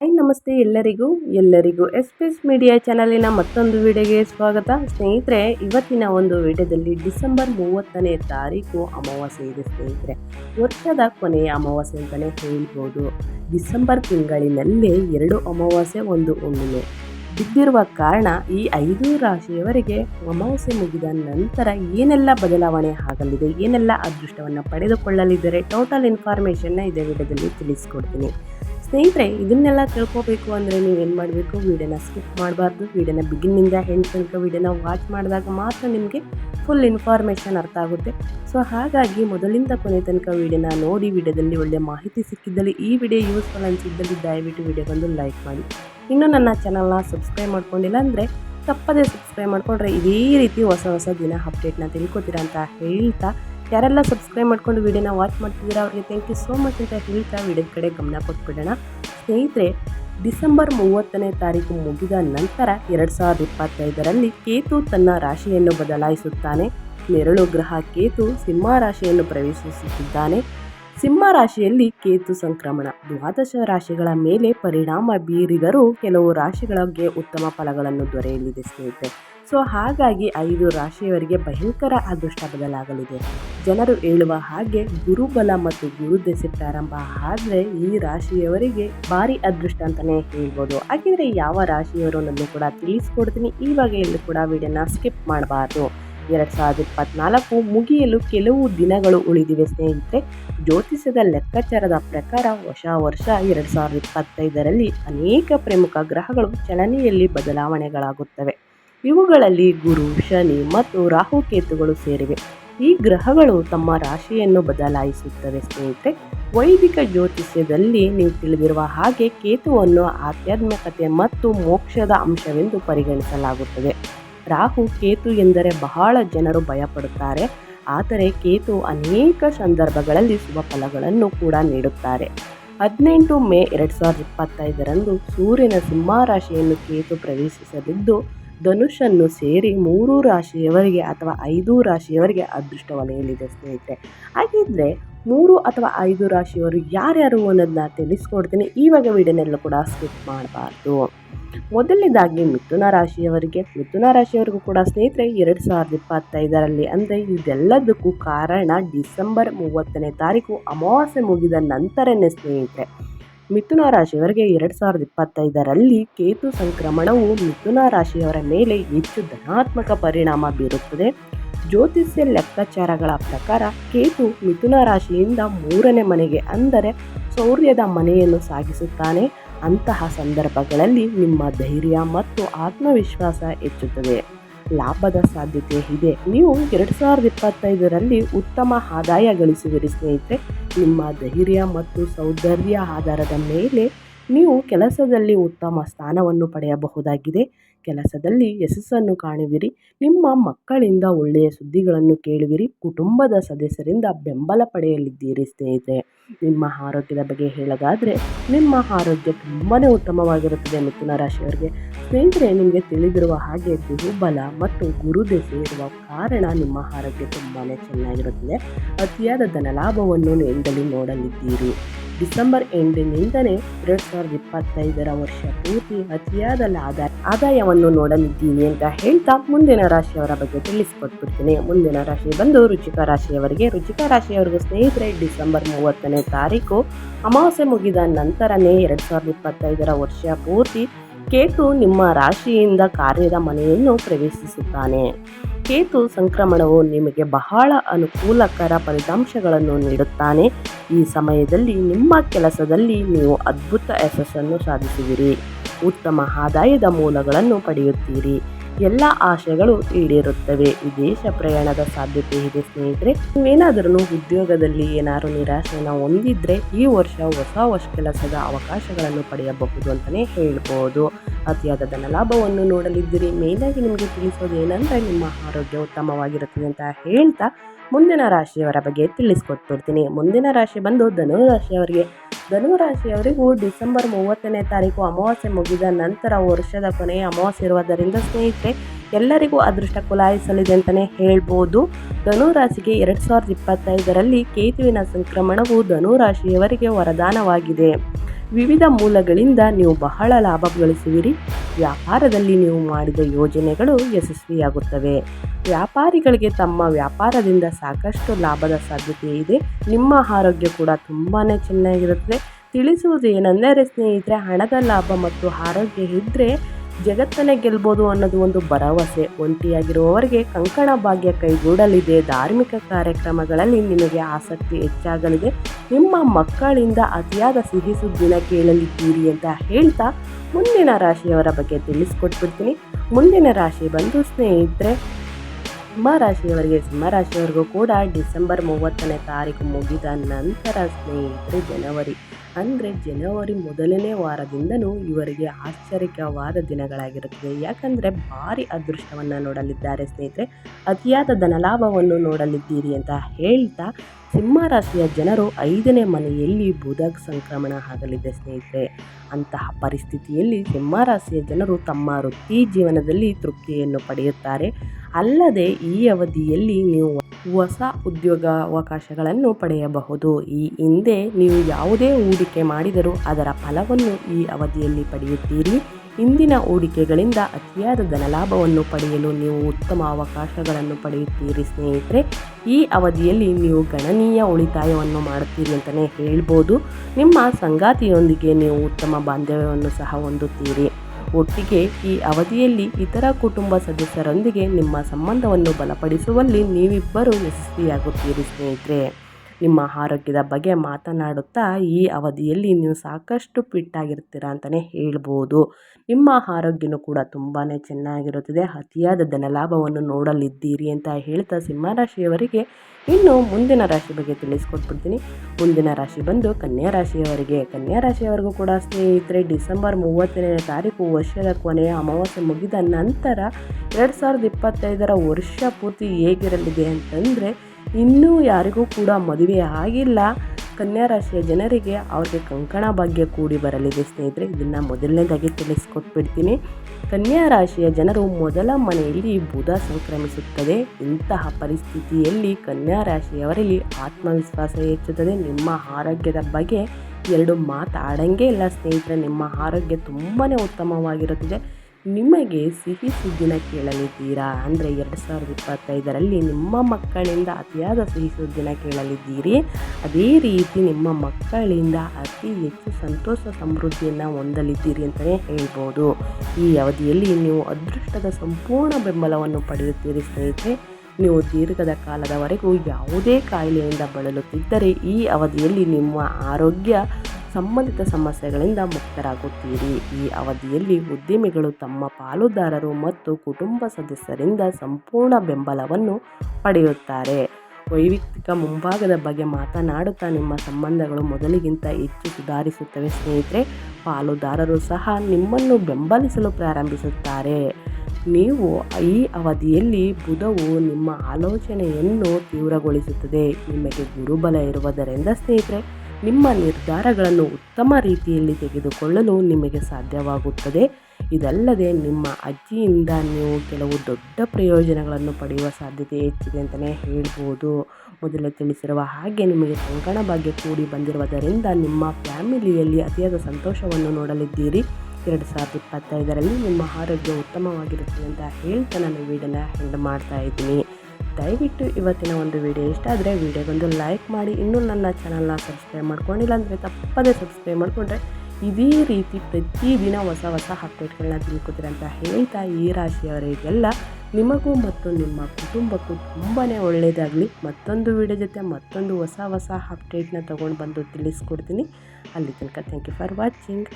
Hi, ನಮಸ್ತೆ ಎಲ್ಲರಿಗೂ ಎಲ್ಲರಿಗೂ ಎಸ್ ಪಿ ಎಸ್ ಮೀಡಿಯಾ ಚಾನಲಿನ ಮತ್ತೊಂದು ವಿಡಿಯೋಗೆ ಸ್ವಾಗತ. ಸ್ನೇಹಿತರೆ, ಇವತ್ತಿನ ಒಂದು ವಿಡಿಯೋದಲ್ಲಿ ಡಿಸೆಂಬರ್ ಮೂವತ್ತನೇ ತಾರೀಕು ಅಮಾವಾಸ್ಯೆ ಇದೆ ಸ್ನೇಹಿತರೆ. ವರ್ಷದ ಕೊನೆಯ ಅಮಾವಾಸ್ಯೆ ಅಂತಲೇ ಹೇಳ್ಬೋದು. ಡಿಸೆಂಬರ್ ತಿಂಗಳಿನಲ್ಲೇ ಎರಡು ಅಮಾವಾಸ್ಯೆ ಒಂದು ಹುಣ್ಣಿಮೆ. ಬಿದ್ದಿರುವ ಕಾರಣ ಈ ಐದು ರಾಶಿಯವರಿಗೆ ಅಮಾವಾಸ್ಯೆ ಮುಗಿದ ನಂತರ ಏನೆಲ್ಲ ಬದಲಾವಣೆ ಆಗಲಿದೆ, ಏನೆಲ್ಲ ಅದೃಷ್ಟವನ್ನು ಪಡೆದುಕೊಳ್ಳಲಿದ್ದಾರೆ ಟೋಟಲ್ ಇನ್ಫಾರ್ಮೇಷನ್ನ ಇದೇ ವಿಡಿಯೋದಲ್ಲಿ ತಿಳಿಸ್ಕೊಡ್ತೀನಿ. ಸ್ನೇಹಿತರೆ, ಇದನ್ನೆಲ್ಲ ತಿಳ್ಕೊಬೇಕು ಅಂದರೆ ನೀವೇನು ಮಾಡಬೇಕು? ವೀಡಿಯೋನ ಸ್ಕಿಪ್ ಮಾಡಬಾರ್ದು. ವಿಡಿಯೋನ ಬಿಗಿನಿಂದ ಹೆಣ್ಣು ತನಕ ವೀಡಿಯೋನ ವಾಚ್ ಮಾಡಿದಾಗ ಮಾತ್ರ ನಿಮಗೆ ಫುಲ್ ಇನ್ಫಾರ್ಮೇಷನ್ ಅರ್ಥ ಆಗುತ್ತೆ. ಸೊ ಹಾಗಾಗಿ ಮೊದಲಿಂದ ಕೊನೆ ತನಕ ವೀಡಿಯೋನ ನೋಡಿ, ವಿಡಿಯೋದಲ್ಲಿ ಒಳ್ಳೆಯ ಮಾಹಿತಿ ಸಿಕ್ಕಿದ್ದಲ್ಲಿ, ಈ ವಿಡಿಯೋ ಯೂಸ್ಫುಲ್ ಅನಿಸಿದ್ದಲ್ಲಿ ದಯವಿಟ್ಟು ವಿಡಿಯೋ ಬಂದು ಲೈಕ್ ಮಾಡಿ. ಇನ್ನೂ ನನ್ನ ಚಾನಲ್ನ ಸಬ್ಸ್ಕ್ರೈಬ್ ಮಾಡ್ಕೊಂಡಿಲ್ಲ ಅಂದರೆ ತಪ್ಪದೇ ಸಬ್ಸ್ಕ್ರೈಬ್ ಮಾಡಿಕೊಂಡ್ರೆ ಇದೇ ರೀತಿ ಹೊಸ ಹೊಸ ದಿನ ಅಪ್ಡೇಟ್ನ ತಿಳ್ಕೊತೀರಾ ಅಂತ ಹೇಳ್ತಾ ಯಾರೆಲ್ಲ ಸಬ್ಸ್ಕ್ರೈಬ್ ಮಾಡ್ಕೊಂಡು ವೀಡಿಯೋನ ವಾಚ್ ಮಾಡ್ತಿದ್ದೀರಾ ಅವ್ರಿಗೆ ಥ್ಯಾಂಕ್ ಯು ಸೋ ಮಚ್ ಅಂತ ಹೇಳ್ತಾ ವಿಡಿಯೋದ ಕಡೆ ಗಮನ ಕೊಟ್ಬಿಡೋಣ. ಸ್ನೇಹಿತರೆ, ಡಿಸೆಂಬರ್ ಮೂವತ್ತನೇ ತಾರೀಕು ಮುಗಿದ ನಂತರ ಎರಡು ಸಾವಿರದ ಇಪ್ಪತ್ತೈದರಲ್ಲಿ ಕೇತು ತನ್ನ ರಾಶಿಯನ್ನು ಬದಲಾಯಿಸುತ್ತಾನೆ. ನೆರಳು ಗ್ರಹ ಕೇತು ಸಿಂಹ ರಾಶಿಯನ್ನು ಪ್ರವೇಶಿಸುತ್ತಿದ್ದಾನೆ. ಸಿಂಹ ರಾಶಿಯಲ್ಲಿ ಕೇತು ಸಂಕ್ರಮಣ. ದ್ವಾದಶ ರಾಶಿಗಳ ಮೇಲೆ ಪರಿಣಾಮ ಬೀರಿದರೂ ಕೆಲವು ರಾಶಿಗಳಿಗೆ ಉತ್ತಮ ಫಲಗಳನ್ನು ದೊರೆಯಲಿದೆ ಸ್ನೇಹಿತರೆ. ಸೊ ಹಾಗಾಗಿ ಐದು ರಾಶಿಯವರಿಗೆ ಭಯಂಕರ ಅದೃಷ್ಟ ಬದಲಾಗಲಿದೆ. ಜನರು ಹೇಳುವ ಹಾಗೆ ಗುರುಬಲ ಮತ್ತು ಗುರುದೆಸೆ ಪ್ರಾರಂಭ ಆದರೆ ಈ ರಾಶಿಯವರಿಗೆ ಭಾರಿ ಅದೃಷ್ಟ ಅಂತಲೇ ಹೇಳ್ಬೋದು. ಹಾಗಿದ್ರೆ ಯಾವ ರಾಶಿಯವರು ನನ್ನ ಕೂಡ ತಿಳಿಸ್ಕೊಡ್ತೀನಿ. ಇವಾಗ ಎಲ್ಲೂ ಕೂಡ ವಿಡಿಯೋನ ಸ್ಕಿಪ್ ಮಾಡಬಾರ್ದು. ಎರಡು ಸಾವಿರದ ಇಪ್ಪತ್ನಾಲ್ಕು ಮುಗಿಯಲು ಕೆಲವು ದಿನಗಳು ಉಳಿದಿವೆ ಸ್ನೇಹಿತರೆ. ಜ್ಯೋತಿಷ್ಯದ ಲೆಕ್ಕಾಚಾರದ ಪ್ರಕಾರ ಹೊಸ ವರ್ಷ ಎರಡು ಸಾವಿರದ ಇಪ್ಪತ್ತೈದರಲ್ಲಿ ಅನೇಕ ಪ್ರಮುಖ ಗ್ರಹಗಳು ಚಲನೆಯಲ್ಲಿ ಬದಲಾವಣೆಗಳಾಗುತ್ತವೆ. ಇವುಗಳಲ್ಲಿ ಗುರು, ಶನಿ ಮತ್ತು ರಾಹುಕೇತುಗಳು ಸೇರಿವೆ. ಈ ಗ್ರಹಗಳು ತಮ್ಮ ರಾಶಿಯನ್ನು ಬದಲಾಯಿಸುತ್ತವೆ ಸ್ನೇಹಿತರೆ. ವೈದಿಕ ಜ್ಯೋತಿಷ್ಯದಲ್ಲಿ ನೀವು ತಿಳಿದಿರುವ ಹಾಗೆ ಕೇತುವನ್ನು ಆಧ್ಯಾತ್ಮಿಕತೆ ಮತ್ತು ಮೋಕ್ಷದ ಅಂಶವೆಂದು ಪರಿಗಣಿಸಲಾಗುತ್ತದೆ. ರಾಹು ಕೇತು ಎಂದರೆ ಬಹಳ ಜನರು ಭಯಪಡುತ್ತಾರೆ. ಆದರೆ ಕೇತು ಅನೇಕ ಸಂದರ್ಭಗಳಲ್ಲಿ ಶುಭ ಫಲಗಳನ್ನು ಕೂಡ ನೀಡುತ್ತಾರೆ. ಹದಿನೆಂಟು ಮೇ ಎರಡು ಸಾವಿರದ ಇಪ್ಪತ್ತೈದರಂದು ಸೂರ್ಯನ ಸಿಂಹ ರಾಶಿಯನ್ನು ಕೇತು ಪ್ರವೇಶಿಸಲಿದ್ದು ಧನುಷನ್ನು ಸೇರಿ ಮೂರು ರಾಶಿಯವರಿಗೆ ಅಥವಾ ಐದು ರಾಶಿಯವರಿಗೆ ಅದೃಷ್ಟ ವಲಯಲಿದೆ ಸ್ನೇಹಿತರೆ. ಹಾಗಿದ್ರೆ ಮೂರು ಅಥವಾ ಐದು ರಾಶಿಯವರು ಯಾರ್ಯಾರು ಅನ್ನೋದನ್ನ ತಿಳಿಸ್ಕೊಡ್ತೀನಿ. ಇವಾಗ ವಿಡಿಯೋನೆಲ್ಲ ಕೂಡ ಸ್ಕಿಪ್ ಮಾಡಬಾರ್ದು. ಮೊದಲನೇದಾಗಿ ಮಿಥುನ ರಾಶಿಯವರಿಗೆ. ಮಿಥುನ ರಾಶಿಯವರಿಗೂ ಕೂಡ ಸ್ನೇಹಿತರೆ, ಎರಡು ಸಾವಿರದ ಇಪ್ಪತ್ತೈದರಲ್ಲಿ ಅಂದರೆ ಇದೆಲ್ಲದಕ್ಕೂ ಕಾರಣ ಡಿಸೆಂಬರ್ ಮೂವತ್ತನೇ ತಾರೀಕು ಅಮಾವಾಸ್ಯೆ ಮುಗಿದ ನಂತರನೇ ಸ್ನೇಹಿತರೆ. ಮಿಥುನ ರಾಶಿಯವರಿಗೆ ಎರಡು ಸಾವಿರದ ಇಪ್ಪತ್ತೈದರಲ್ಲಿ ಕೇತು ಸಂಕ್ರಮಣವು ಮಿಥುನ ರಾಶಿಯವರ ಮೇಲೆ ಹೆಚ್ಚು ಧನಾತ್ಮಕ ಪರಿಣಾಮ ಬೀರುತ್ತದೆ. ಜ್ಯೋತಿಷ್ಯ ಲೆಕ್ಕಾಚಾರಗಳ ಪ್ರಕಾರ ಕೇತು ಮಿಥುನ ರಾಶಿಯಿಂದ ಮೂರನೇ ಮನೆಗೆ ಅಂದರೆ ಸೌರ್ಯದ ಮನೆಯನ್ನು ಸಾಗಿಸುತ್ತಾನೆ. ಅಂತಹ ಸಂದರ್ಭಗಳಲ್ಲಿ ನಿಮ್ಮ ಧೈರ್ಯ ಮತ್ತು ಆತ್ಮವಿಶ್ವಾಸ ಹೆಚ್ಚುತ್ತದೆ. ಲಾಭದ ಸಾಧ್ಯತೆ ಇದೆ. ನೀವು ಎರಡು ಸಾವಿರದ ಇಪ್ಪತ್ತೈದರಲ್ಲಿ ಉತ್ತಮ ಆದಾಯ ಗಳಿಸುವಿರಿ ಸ್ನೇಹಿತರೆ. ನಿಮ್ಮ ಧೈರ್ಯ ಮತ್ತು ಸೌಂದರ್ಯ ಆಧಾರದ ಮೇಲೆ ನೀವು ಕೆಲಸದಲ್ಲಿ ಉತ್ತಮ ಸ್ಥಾನವನ್ನು ಪಡೆಯಬಹುದಾಗಿದೆ. ಕೆಲಸದಲ್ಲಿ ಯಶಸ್ಸನ್ನು ಕಾಣುವಿರಿ. ನಿಮ್ಮ ಮಕ್ಕಳಿಂದ ಒಳ್ಳೆಯ ಸುದ್ದಿಗಳನ್ನು ಕೇಳುವಿರಿ. ಕುಟುಂಬದ ಸದಸ್ಯರಿಂದ ಬೆಂಬಲ ಪಡೆಯಲಿದ್ದೀರಿ ಸ್ನೇಹಿತರೆ. ನಿಮ್ಮ ಆರೋಗ್ಯದ ಬಗ್ಗೆ ಹೇಳೋದಾದರೆ, ನಿಮ್ಮ ಆರೋಗ್ಯ ತುಂಬಾ ಉತ್ತಮವಾಗಿರುತ್ತದೆ ಮಿಥುನ ರಾಶಿಯವರಿಗೆ. ಸ್ನೇಹಿತರೆ, ನಿಮಗೆ ತಿಳಿದಿರುವ ಹಾಗೆ ಗುರುಬಲ ಮತ್ತು ಗುರುದೆಸೆ ಇರುವ ಕಾರಣ ನಿಮ್ಮ ಆರೋಗ್ಯ ತುಂಬಾ ಚೆನ್ನಾಗಿರುತ್ತದೆ. ಅತಿಯಾದ ಧನಲಾಭವನ್ನು ನೀವು ನೋಡಲಿದ್ದೀರಿ. ಡಿಸೆಂಬರ್ ಎಂಟಿನಿಂದನೇ ಎರಡು ಸಾವಿರದ ಇಪ್ಪತ್ತೈದರ ವರ್ಷ ಪೂರ್ತಿ ಅತಿಯಾದ ಆದಾಯ ಆದಾಯವನ್ನು ನೋಡಲಿದ್ದೀನಿ ಅಂತ ಹೇಳ್ತಾ ಮುಂದಿನ ರಾಶಿಯವರ ಬಗ್ಗೆ ತಿಳಿಸಿಕೊಟ್ಬಿಡ್ತೀನಿ. ಮುಂದಿನ ರಾಶಿ ಬಂದು ರುಚಿಕ ರಾಶಿಯವರಿಗೆ ರುಚಿಕ ರಾಶಿಯವರಿಗೆ ಸ್ನೇಹಿತರೆ, ಡಿಸೆಂಬರ್ ಮೂವತ್ತನೇ ತಾರೀಕು ಅಮಾವಾಸ್ಯೆ ಮುಗಿದ ನಂತರನೇ ಎರಡು ಸಾವಿರದ ಇಪ್ಪತ್ತೈದರ ವರ್ಷ ಪೂರ್ತಿ ಕೇತು ನಿಮ್ಮ ರಾಶಿಯಿಂದ ಕಾರ್ಯದ ಮನೆಯನ್ನು ಪ್ರವೇಶಿಸುತ್ತಾನೆ. ಕೇತು ಸಂಕ್ರಮಣವು ನಿಮಗೆ ಬಹಳ ಅನುಕೂಲಕರ ಫಲಿತಾಂಶಗಳನ್ನು ನೀಡುತ್ತಾನೆ. ಈ ಸಮಯದಲ್ಲಿ ನಿಮ್ಮ ಕೆಲಸದಲ್ಲಿ ನೀವು ಅದ್ಭುತ ಯಶಸ್ಸನ್ನು ಸಾಧಿಸುವಿರಿ. ಉತ್ತಮ ಆದಾಯದ ಮೂಲಗಳನ್ನು ಪಡೆಯುತ್ತೀರಿ. ಎಲ್ಲ ಆಶೆಗಳು ಈಡೇರುತ್ತವೆ. ವಿದೇಶ ಪ್ರಯಾಣದ ಸಾಧ್ಯತೆ ಇದೆ, ಸ್ನೇಹಿತರೆ. ನೀವೇನಾದರೂ ಉದ್ಯೋಗದಲ್ಲಿ ಏನಾದರೂ ನಿರಾಶೆಯನ್ನು ಹೊಂದಿದ್ರೆ ಈ ವರ್ಷ ಹೊಸ ವರ್ಷ ಕೆಲಸದ ಅವಕಾಶಗಳನ್ನು ಪಡೆಯಬಹುದು ಅಂತಲೇ ಹೇಳ್ಬೋದು. ಅತಿಯಾದ ಧನಲಾಭವನ್ನು ನೋಡಲಿದ್ದೀರಿ. ಮೇಲಾಗಿ ನಿಮಗೆ ತಿಳಿಸೋದು ಏನಂದರೆ ನಿಮ್ಮ ಆರೋಗ್ಯ ಉತ್ತಮವಾಗಿರುತ್ತದೆ ಅಂತ ಹೇಳ್ತಾ ಮುಂದಿನ ರಾಶಿಯವರ ಬಗ್ಗೆ ತಿಳಿಸ್ಕೊಟ್ಬಿಡ್ತೀನಿ. ಮುಂದಿನ ರಾಶಿ ಬಂದು ಧನು ರಾಶಿಯವರಿಗೆ ಧನು ರಾಶಿಯವರಿಗೂ ಡಿಸೆಂಬರ್ ಮೂವತ್ತನೇ ತಾರೀಕು ಅಮಾವಾಸ್ಯೆ ಮುಗಿದ ನಂತರ ವರ್ಷದ ಕೊನೆಯ ಅಮಾವಾಸ್ಯೆ ಇರುವುದರಿಂದ ಸ್ನೇಹಿತರೆ, ಎಲ್ಲರಿಗೂ ಅದೃಷ್ಟ ಕುಲಾಯಿಸಲಿದೆ ಅಂತಲೇ ಹೇಳ್ಬೋದು. ಧನುರಾಶಿಗೆ ಎರಡು ಸಾವಿರದ ಇಪ್ಪತ್ತೈದರಲ್ಲಿ ಕೇತುವಿನ ಸಂಕ್ರಮಣವು ಧನುರಾಶಿಯವರಿಗೆ ವರದಾನವಾಗಿದೆ. ವಿವಿಧ ಮೂಲಗಳಿಂದ ನೀವು ಬಹಳ ಲಾಭ ಗಳಿಸುವಿರಿ. ವ್ಯಾಪಾರದಲ್ಲಿ ನೀವು ಮಾಡಿದ ಯೋಜನೆಗಳು ಯಶಸ್ವಿಯಾಗುತ್ತವೆ. ವ್ಯಾಪಾರಿಗಳಿಗೆ ತಮ್ಮ ವ್ಯಾಪಾರದಿಂದ ಸಾಕಷ್ಟು ಲಾಭದ ಸಾಧ್ಯತೆ ಇದೆ. ನಿಮ್ಮ ಆರೋಗ್ಯ ಕೂಡ ತುಂಬಾ ಚೆನ್ನಾಗಿರುತ್ತದೆ. ತಿಳಿಸುವುದು ಏನೆಂದರೆ, ಸ್ನೇಹಿತರೆ, ಹಣದ ಲಾಭ ಮತ್ತು ಆರೋಗ್ಯ ಇದ್ದರೆ ಜಗತ್ತನ್ನೇ ಗೆಲ್ಬೋದು ಅನ್ನೋದು ಒಂದು ಭರವಸೆ. ಒಂಟಿಯಾಗಿರುವವರಿಗೆ ಕಂಕಣ ಭಾಗ್ಯ ಕೈಗೂಡಲಿದೆ. ಧಾರ್ಮಿಕ ಕಾರ್ಯಕ್ರಮಗಳಲ್ಲಿ ನಿಮಗೆ ಆಸಕ್ತಿ ಹೆಚ್ಚಾಗಲಿದೆ. ನಿಮ್ಮ ಮಕ್ಕಳಿಂದ ಅತಿಯಾದ ಸಿಹಿ ಸುದ್ದಿನ ಕೇಳಲಿದ್ದೀರಿ ಅಂತ ಹೇಳ್ತಾ ಮುಂದಿನ ರಾಶಿಯವರ ಬಗ್ಗೆ ತಿಳಿಸ್ಕೊಟ್ಬಿಡ್ತೀನಿ. ಮುಂದಿನ ರಾಶಿ ಬಂದು ಸ್ನೇಹಿತರೆ, ಸಿಂಹ ರಾಶಿಯವರಿಗೆ, ಸಿಂಹ ರಾಶಿಯವರಿಗೂ ಕೂಡ ಡಿಸೆಂಬರ್ ಮೂವತ್ತನೇ ತಾರೀಕು ಮುಗಿದ ನಂತರ ಸ್ನೇಹಿತರೆ, ಜನವರಿ ಅಂದರೆ ಜನವರಿ ಮೊದಲನೇ ವಾರದಿಂದನೂ ಇವರಿಗೆ ಆಶ್ಚರ್ಯಕವಾದ ದಿನಗಳಾಗಿರುತ್ತದೆ. ಯಾಕಂದರೆ ಭಾರಿ ಅದೃಷ್ಟವನ್ನು ನೋಡಲಿದ್ದಾರೆ ಸ್ನೇಹಿತರೆ. ಅತಿಯಾದ ಧನಲಾಭವನ್ನು ನೋಡಲಿದ್ದೀರಿ ಅಂತ ಹೇಳ್ತಾ ಸಿಂಹ ರಾಶಿಯ ಜನರು ಐದನೇ ಮನೆಯಲ್ಲಿ ಬುಧ ಸಂಕ್ರಮಣ ಆಗಲಿದೆ ಸ್ನೇಹಿತರೆ. ಅಂತಹ ಪರಿಸ್ಥಿತಿಯಲ್ಲಿ ಸಿಂಹ ರಾಶಿಯ ಜನರು ತಮ್ಮ ವೃತ್ತಿ ಜೀವನದಲ್ಲಿ ತೃಪ್ತಿಯನ್ನು ಪಡೆಯುತ್ತಾರೆ. ಅಲ್ಲದೆ ಈ ಅವಧಿಯಲ್ಲಿ ನೀವು ಹೊಸ ಉದ್ಯೋಗಾವಕಾಶಗಳನ್ನು ಪಡೆಯಬಹುದು. ಈ ಹಿಂದೆ ನೀವು ಯಾವುದೇ ಹೂಡಿಕೆ ಮಾಡಿದರೂ ಅದರ ಫಲವನ್ನು ಈ ಅವಧಿಯಲ್ಲಿ ಪಡೆಯುತ್ತೀರಿ. ಇಂದಿನ ಹೂಡಿಕೆಗಳಿಂದ ಅತಿಯಾದ ಧನಲಾಭವನ್ನು ಪಡೆಯಲು ನೀವು ಉತ್ತಮ ಅವಕಾಶಗಳನ್ನು ಪಡೆಯುತ್ತೀರಿ ಸ್ನೇಹಿತರೆ. ಈ ಅವಧಿಯಲ್ಲಿ ನೀವು ಗಣನೀಯ ಉಳಿತಾಯವನ್ನು ಮಾಡುತ್ತೀರಿ ಅಂತಲೇ ಹೇಳ್ಬೋದು. ನಿಮ್ಮ ಸಂಗಾತಿಯೊಂದಿಗೆ ನೀವು ಉತ್ತಮ ಬಾಂಧವ್ಯವನ್ನು ಸಹ ಹೊಂದುತ್ತೀರಿ. ಒಟ್ಟಿಗೆ ಈ ಅವಧಿಯಲ್ಲಿ ಇತರ ಕುಟುಂಬ ಸದಸ್ಯರೊಂದಿಗೆ ನಿಮ್ಮ ಸಂಬಂಧವನ್ನು ಬಲಪಡಿಸುವಲ್ಲಿ ನೀವಿಬ್ಬರು ಯಶಸ್ವಿಯಾಗುತ್ತೀರಿ ಸ್ನೇಹಿತರೆ. ನಿಮ್ಮ ಆರೋಗ್ಯದ ಬಗ್ಗೆ ಮಾತನಾಡುತ್ತಾ ಈ ಅವಧಿಯಲ್ಲಿ ನೀವು ಸಾಕಷ್ಟು ಫಿಟ್ ಆಗಿರ್ತೀರ ಅಂತಲೇ ಹೇಳ್ಬೋದು. ನಿಮ್ಮ ಆರೋಗ್ಯನೂ ಕೂಡ ತುಂಬಾ ಚೆನ್ನಾಗಿರುತ್ತದೆ. ಅತಿಯಾದ ಧನಲಾಭವನ್ನು ನೋಡಲಿದ್ದೀರಿ ಅಂತ ಹೇಳ್ತಾ ಸಿಂಹರಾಶಿಯವರಿಗೆ ಇನ್ನು ಮುಂದಿನ ರಾಶಿ ಬಗ್ಗೆ ತಿಳಿಸ್ಕೊಟ್ಬಿಡ್ತೀನಿ. ಮುಂದಿನ ರಾಶಿ ಬಂದು ಕನ್ಯಾ ರಾಶಿಯವರಿಗೆ. ಕನ್ಯಾ ರಾಶಿಯವರೆಗೂ ಕೂಡ ಸ್ನೇಹಿತರೆ, ಡಿಸೆಂಬರ್ ಮೂವತ್ತನೇ ತಾರೀಕು ವರ್ಷದ ಕೊನೆಯ ಅಮಾವಾಸ್ಯೆ ಮುಗಿದ ನಂತರ ಎರಡು ಸಾವಿರದ ಇಪ್ಪತ್ತೈದರ ವರ್ಷ ಪೂರ್ತಿ ಹೇಗಿರಲಿದೆ ಅಂತಂದರೆ ಇನ್ನೂ ಯಾರಿಗೂ ಕೂಡ ಮದುವೆ ಆಗಿಲ್ಲ. ಕನ್ಯಾ ರಾಶಿಯ ಜನರಿಗೆ ಅವ್ರಿಗೆ ಕಂಕಣ ಭಾಗ್ಯ ಕೂಡಿ ಬರಲಿದೆ ಸ್ನೇಹಿತರೆ, ಇದನ್ನು ಮೊದಲನೇದಾಗಿ ತಿಳಿಸ್ಕೊಟ್ಬಿಡ್ತೀನಿ. ಕನ್ಯಾ ರಾಶಿಯ ಜನರು ಮೊದಲ ಮನೆಯಲ್ಲಿ ಬುಧ ಸಂಕ್ರಮಿಸುತ್ತದೆ. ಇಂತಹ ಪರಿಸ್ಥಿತಿಯಲ್ಲಿ ಕನ್ಯಾ ರಾಶಿಯವರಲ್ಲಿ ಆತ್ಮವಿಶ್ವಾಸ ಹೆಚ್ಚುತ್ತದೆ. ನಿಮ್ಮ ಆರೋಗ್ಯದ ಬಗ್ಗೆ ಎರಡು ಮಾತಾಡಂಗೆ ಇಲ್ಲ ಸ್ನೇಹಿತರೆ. ನಿಮ್ಮ ಆರೋಗ್ಯ ತುಂಬಾ ಉತ್ತಮವಾಗಿರುತ್ತದೆ. ನಿಮಗೆ ಸಿಹಿ ಸುದ್ದಿನ ಕೇಳಲಿದ್ದೀರಾ? ಅಂದರೆ ಎರಡು ಸಾವಿರದ ಇಪ್ಪತ್ತೈದರಲ್ಲಿ ನಿಮ್ಮ ಮಕ್ಕಳಿಂದ ಅತಿಯಾದ ಸಿಹಿ ಸುದ್ದಿನ ಕೇಳಲಿದ್ದೀರಿ. ಅದೇ ರೀತಿ ನಿಮ್ಮ ಮಕ್ಕಳಿಂದ ಅತಿ ಹೆಚ್ಚು ಸಂತೋಷ ಸಮೃದ್ಧಿಯನ್ನು ಹೊಂದಲಿದ್ದೀರಿ ಅಂತಲೇ ಹೇಳ್ಬೋದು. ಈ ಅವಧಿಯಲ್ಲಿ ನೀವು ಅದೃಷ್ಟದ ಸಂಪೂರ್ಣ ಬೆಂಬಲವನ್ನು ಪಡೆಯುತ್ತೀರಿ ಸ್ನೇಹಿತರೆ. ನೀವು ದೀರ್ಘದ ಕಾಲದವರೆಗೂ ಯಾವುದೇ ಕಾಯಿಲೆಯಿಂದ ಬಳಲುತ್ತಿದ್ದರೆ ಈ ಅವಧಿಯಲ್ಲಿ ನಿಮ್ಮ ಆರೋಗ್ಯ ಸಂಬಂಧಿತ ಸಮಸ್ಯೆಗಳಿಂದ ಮುಕ್ತರಾಗುತ್ತೀರಿ. ಈ ಅವಧಿಯಲ್ಲಿ ಉದ್ಯಮಿಗಳು ತಮ್ಮ ಪಾಲುದಾರರು ಮತ್ತು ಕುಟುಂಬ ಸದಸ್ಯರಿಂದ ಸಂಪೂರ್ಣ ಬೆಂಬಲವನ್ನು ಪಡೆಯುತ್ತಾರೆ. ವೈಯಕ್ತಿಕ ಮುಂಭಾಗದ ಬಗ್ಗೆ ಮಾತನಾಡುತ್ತಾ ನಿಮ್ಮ ಸಂಬಂಧಗಳು ಮೊದಲಿಗಿಂತ ಹೆಚ್ಚು ಸುಧಾರಿಸುತ್ತವೆ ಸ್ನೇಹಿತರೆ. ಪಾಲುದಾರರು ಸಹ ನಿಮ್ಮನ್ನು ಬೆಂಬಲಿಸಲು ಪ್ರಾರಂಭಿಸುತ್ತಾರೆ. ನೀವು ಈ ಅವಧಿಯಲ್ಲಿ ಬುಧವು ನಿಮ್ಮ ಆಲೋಚನೆಯನ್ನು ತೀವ್ರಗೊಳಿಸುತ್ತದೆ. ನಿಮಗೆ ಗುರುಬಲ ಇರುವುದರಿಂದ ಸ್ನೇಹಿತರೆ ನಿಮ್ಮ ನಿರ್ಧಾರಗಳನ್ನು ಉತ್ತಮ ರೀತಿಯಲ್ಲಿ ತೆಗೆದುಕೊಳ್ಳಲು ನಿಮಗೆ ಸಾಧ್ಯವಾಗುತ್ತದೆ. ಇದಲ್ಲದೆ ನಿಮ್ಮ ಅಜ್ಜಿಯಿಂದ ನೀವು ಕೆಲವು ದೊಡ್ಡ ಪ್ರಯೋಜನಗಳನ್ನು ಪಡೆಯುವ ಸಾಧ್ಯತೆ ಹೆಚ್ಚಿದೆ ಅಂತಲೇ ಹೇಳ್ಬೋದು. ಮೊದಲು ತಿಳಿಸಿರುವ ಹಾಗೆ ನಿಮಗೆ ಸಂಕಣ ಭಾಗ್ಯ ಕೂಡಿ ಬಂದಿರುವುದರಿಂದ ನಿಮ್ಮ ಫ್ಯಾಮಿಲಿಯಲ್ಲಿ ಅತಿಯಾದ ಸಂತೋಷವನ್ನು ನೋಡಲಿದ್ದೀರಿ. ಎರಡು ಸಾವಿರದ ಇಪ್ಪತ್ತೈದರಲ್ಲಿ ನಿಮ್ಮ ಆರೋಗ್ಯ ಉತ್ತಮವಾಗಿರುತ್ತದೆ ಅಂತ ಹೇಳ್ತಾ ನಾನು ವೀಡಿಯೋನ ಹೆಂಡ್ ಮಾಡ್ತಾ ಇದ್ದೀನಿ. ದಯವಿಟ್ಟು ಇವತ್ತಿನ ಒಂದು ವಿಡಿಯೋ ಇಷ್ಟ ಆದರೆ ವಿಡಿಯೋಗೊಂದು ಲೈಕ್ ಮಾಡಿ. ಇನ್ನೂ ನನ್ನ ಚಾನಲ್ನ ಸಬ್ಸ್ಕ್ರೈಬ್ ಮಾಡ್ಕೊಂಡಿಲ್ಲ ಅಂದರೆ ತಪ್ಪದೇ ಸಬ್ಸ್ಕ್ರೈಬ್ ಮಾಡಿಕೊಂಡ್ರೆ ಇದೇ ರೀತಿ ಪ್ರತಿದಿನ ಹೊಸ ಹೊಸ ಅಪ್ಡೇಟ್ಗಳನ್ನ ತಿಳ್ಕೊತೀರ ಅಂತ ಹೇಳ್ತಾ ಈ ರಾಶಿಯವರಿಗೆಲ್ಲ ನಿಮಗೂ ಮತ್ತು ನಿಮ್ಮ ಕುಟುಂಬಕ್ಕೂ ತುಂಬಾ ಒಳ್ಳೆಯದಾಗಲಿ ಮತ್ತೊಂದು ವಿಡಿಯೋ ಜೊತೆ ಮತ್ತೊಂದು ಹೊಸ ಹೊಸ ಅಪ್ಡೇಟ್ನ ತೊಗೊಂಡು ಬಂದು ತಿಳಿಸ್ಕೊಡ್ತೀನಿ. ಅಲ್ಲಿ ತನಕ ಥ್ಯಾಂಕ್ ಯು ಫಾರ್ ವಾಚಿಂಗ್